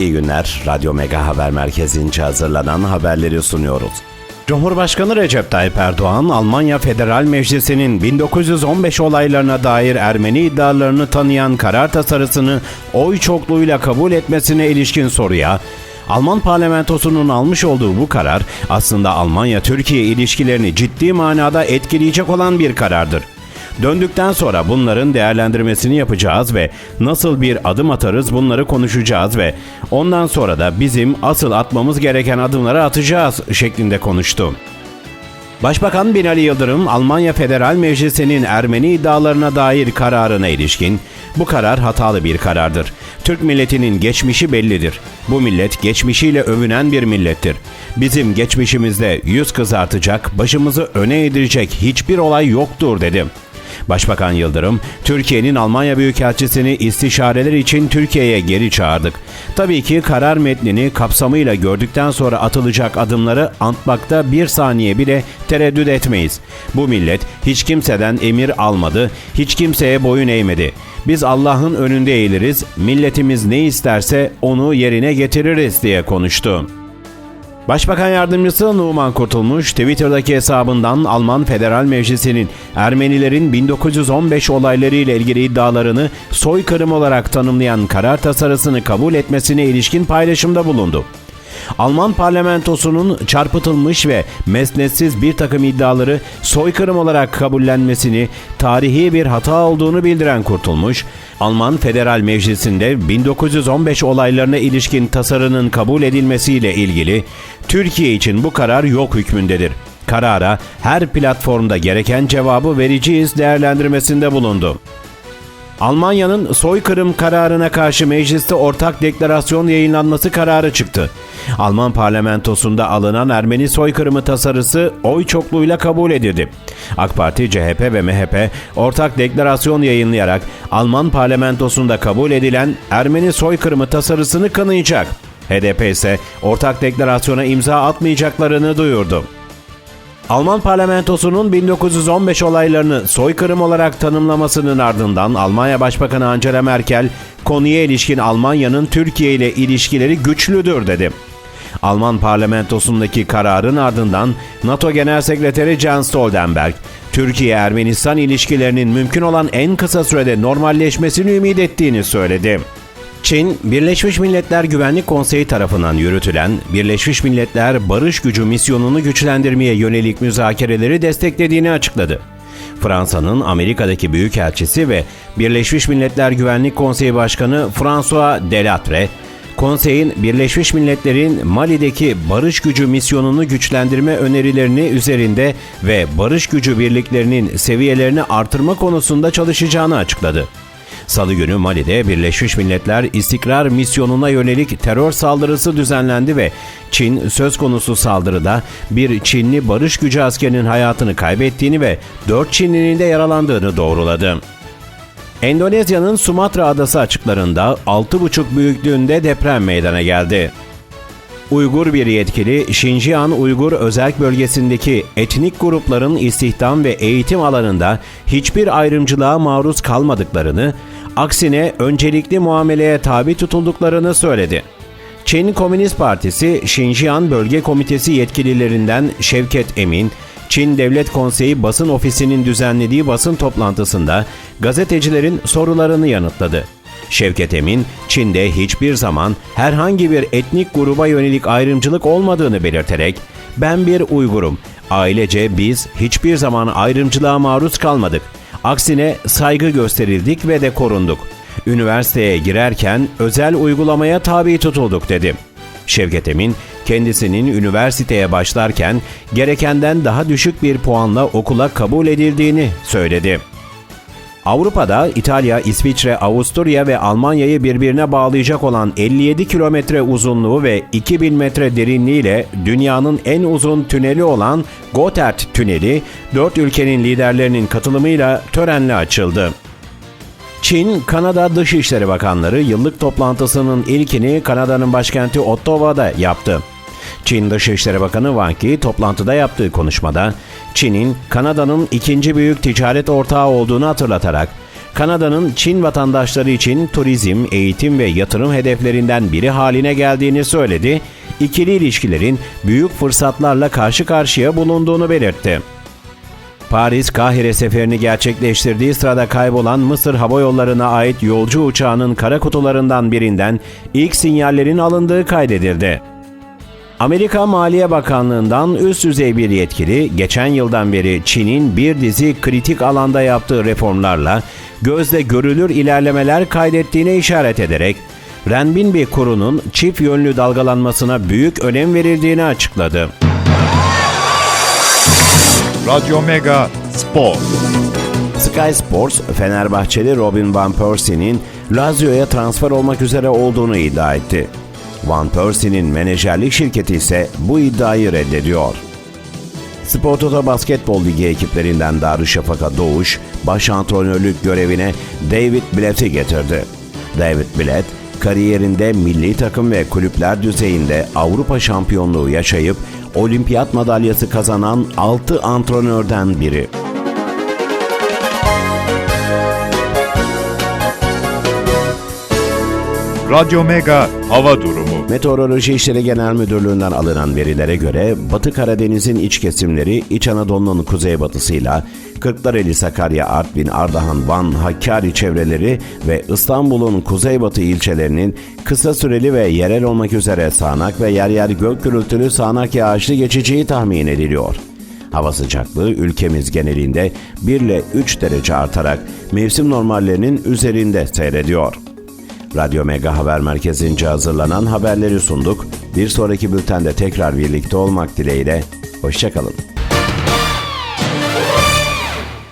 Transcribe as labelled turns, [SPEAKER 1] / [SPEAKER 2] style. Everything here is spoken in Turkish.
[SPEAKER 1] İyi günler. Radyo Mega Haber Merkezi'nce hazırlanan haberleri sunuyoruz. Cumhurbaşkanı Recep Tayyip Erdoğan, Almanya Federal Meclisi'nin 1915 olaylarına dair Ermeni iddialarını tanıyan karar tasarısını oy çokluğuyla kabul etmesine ilişkin soruya, Alman parlamentosunun almış olduğu bu karar aslında Almanya-Türkiye ilişkilerini ciddi manada etkileyecek olan bir karardır. Döndükten sonra bunların değerlendirmesini yapacağız ve nasıl bir adım atarız bunları konuşacağız ve ondan sonra da bizim asıl atmamız gereken adımları atacağız şeklinde konuştu. Başbakan Binali Yıldırım, Almanya Federal Meclisi'nin Ermeni iddialarına dair kararına ilişkin, bu karar hatalı bir karardır. Türk milletinin geçmişi bellidir. Bu millet geçmişiyle övünen bir millettir. Bizim geçmişimizde yüz kızartacak, başımızı öne eğdirecek hiçbir olay yoktur dedim. Başbakan Yıldırım, Türkiye'nin Almanya Büyükelçisini istişareler için Türkiye'ye geri çağırdık. Tabii ki karar metnini kapsamıyla gördükten sonra atılacak adımları antmakta bir saniye bile tereddüt etmeyiz. Bu millet hiç kimseden emir almadı, hiç kimseye boyun eğmedi. Biz Allah'ın önünde eğiliriz, milletimiz ne isterse onu yerine getiririz diye konuştu. Başbakan Yardımcısı Numan Kurtulmuş, Twitter'daki hesabından Alman Federal Meclisi'nin Ermenilerin 1915 olayları ile ilgili iddialarını soykırım olarak tanımlayan karar tasarısını kabul etmesine ilişkin paylaşımda bulundu. Alman parlamentosunun çarpıtılmış ve mesnetsiz bir takım iddiaları soykırım olarak kabullenmesini tarihi bir hata olduğunu bildiren Kurtulmuş, Alman Federal Meclisi'nde 1915 olaylarına ilişkin tasarının kabul edilmesiyle ilgili Türkiye için bu karar yok hükmündedir. Karara her platformda gereken cevabı vereceğiz değerlendirmesinde bulundu. Almanya'nın soykırım kararına karşı mecliste ortak deklarasyon yayınlanması kararı çıktı. Alman parlamentosunda alınan Ermeni soykırımı tasarısı oy çokluğuyla kabul edildi. AK Parti, CHP ve MHP ortak deklarasyon yayınlayarak Alman parlamentosunda kabul edilen Ermeni soykırımı tasarısını kınayacak. HDP ise ortak deklarasyona imza atmayacaklarını duyurdu. Alman parlamentosunun 1915 olaylarını soykırım olarak tanımlamasının ardından Almanya Başbakanı Angela Merkel konuya ilişkin Almanya'nın Türkiye ile ilişkileri güçlüdür dedi. Alman parlamentosundaki kararın ardından NATO Genel Sekreteri Jens Stoltenberg, Türkiye-Ermenistan ilişkilerinin mümkün olan en kısa sürede normalleşmesini ümit ettiğini söyledi. Çin, Birleşmiş Milletler Güvenlik Konseyi tarafından yürütülen Birleşmiş Milletler Barış Gücü misyonunu güçlendirmeye yönelik müzakereleri desteklediğini açıkladı. Fransa'nın Amerika'daki büyükelçisi ve Birleşmiş Milletler Güvenlik Konseyi Başkanı François Delatre, konseyin Birleşmiş Milletler'in Mali'deki barış gücü misyonunu güçlendirme önerilerini üzerinde ve barış gücü birliklerinin seviyelerini artırma konusunda çalışacağını açıkladı. Salı günü Mali'de Birleşmiş Milletler İstikrar Misyonu'na yönelik terör saldırısı düzenlendi ve Çin söz konusu saldırıda bir Çinli barış gücü askerinin hayatını kaybettiğini ve 4 Çinlinin de yaralandığını doğruladı. Endonezya'nın Sumatra adası açıklarında 6,5 büyüklüğünde deprem meydana geldi. Uygur bir yetkili, Şinjian Uygur Özerk Bölgesi'ndeki etnik grupların istihdam ve eğitim alanında hiçbir ayrımcılığa maruz kalmadıklarını, aksine öncelikli muameleye tabi tutulduklarını söyledi. Çin Komünist Partisi, Şinjian Bölge Komitesi yetkililerinden Şevket Emin, Çin Devlet Konseyi basın ofisinin düzenlediği basın toplantısında gazetecilerin sorularını yanıtladı. Şevket Emin, Çin'de hiçbir zaman herhangi bir etnik gruba yönelik ayrımcılık olmadığını belirterek, ben bir Uygurum, ailece biz hiçbir zaman ayrımcılığa maruz kalmadık. Aksine saygı gösterildik ve de korunduk. Üniversiteye girerken özel uygulamaya tabi tutulduk dedi. Şevket Emin, kendisinin üniversiteye başlarken gerekenden daha düşük bir puanla okula kabul edildiğini söyledi. Avrupa'da İtalya, İsviçre, Avusturya ve Almanya'yı birbirine bağlayacak olan 57 kilometre uzunluğu ve 2000 metre derinliğiyle dünyanın en uzun tüneli olan Gotthard Tüneli, 4 ülkenin liderlerinin katılımıyla törenle açıldı. Çin, Kanada Dışişleri Bakanları yıllık toplantısının ilkini Kanada'nın başkenti Ottawa'da yaptı. Çin Dışişleri Bakanı Wang Yi toplantıda yaptığı konuşmada Çin'in Kanada'nın ikinci büyük ticaret ortağı olduğunu hatırlatarak Kanada'nın Çin vatandaşları için turizm, eğitim ve yatırım hedeflerinden biri haline geldiğini söyledi. İkili ilişkilerin büyük fırsatlarla karşı karşıya bulunduğunu belirtti. Paris Kahire seferini gerçekleştirdiği sırada kaybolan Mısır Hava Yolları'na ait yolcu uçağının kara kutularından birinden ilk sinyallerin alındığı kaydedildi. Amerika Maliye Bakanlığı'ndan üst düzey bir yetkili, geçen yıldan beri Çin'in bir dizi kritik alanda yaptığı reformlarla gözle görülür ilerlemeler kaydettiğine işaret ederek, renminbi kurunun çift yönlü dalgalanmasına büyük önem verildiğini açıkladı.
[SPEAKER 2] Radyo Mega Spor.
[SPEAKER 1] Sky Sports, Fenerbahçeli Robin Van Persie'nin Lazio'ya transfer olmak üzere olduğunu iddia etti. Van Persie'nin menajerlik şirketi ise bu iddiayı reddediyor. Spor Toto Basketbol Ligi ekiplerinden Darüşşafaka Doğuş, baş antrenörlük görevine David Blatt'i getirdi. David Blatt, kariyerinde milli takım ve kulüpler düzeyinde Avrupa şampiyonluğu yaşayıp olimpiyat madalyası kazanan 6 antrenörden biri.
[SPEAKER 2] Radyo Mega Hava Durumu.
[SPEAKER 1] Meteoroloji İşleri Genel Müdürlüğü'nden alınan verilere göre Batı Karadeniz'in iç kesimleri İç Anadolu'nun kuzeybatısıyla Kırklareli, Sakarya, Artvin, Ardahan, Van, Hakkari çevreleri ve İstanbul'un kuzeybatı ilçelerinin kısa süreli ve yerel olmak üzere sağanak ve yer yer gök gürültülü sağanak yağışlı geçeceği tahmin ediliyor. Hava sıcaklığı ülkemiz genelinde 1 ile 3 derece artarak mevsim normallerinin üzerinde seyrediyor. Radyo Mega Haber Merkezi'nce hazırlanan haberleri sunduk. Bir sonraki bültende tekrar birlikte olmak dileğiyle. Hoşçakalın.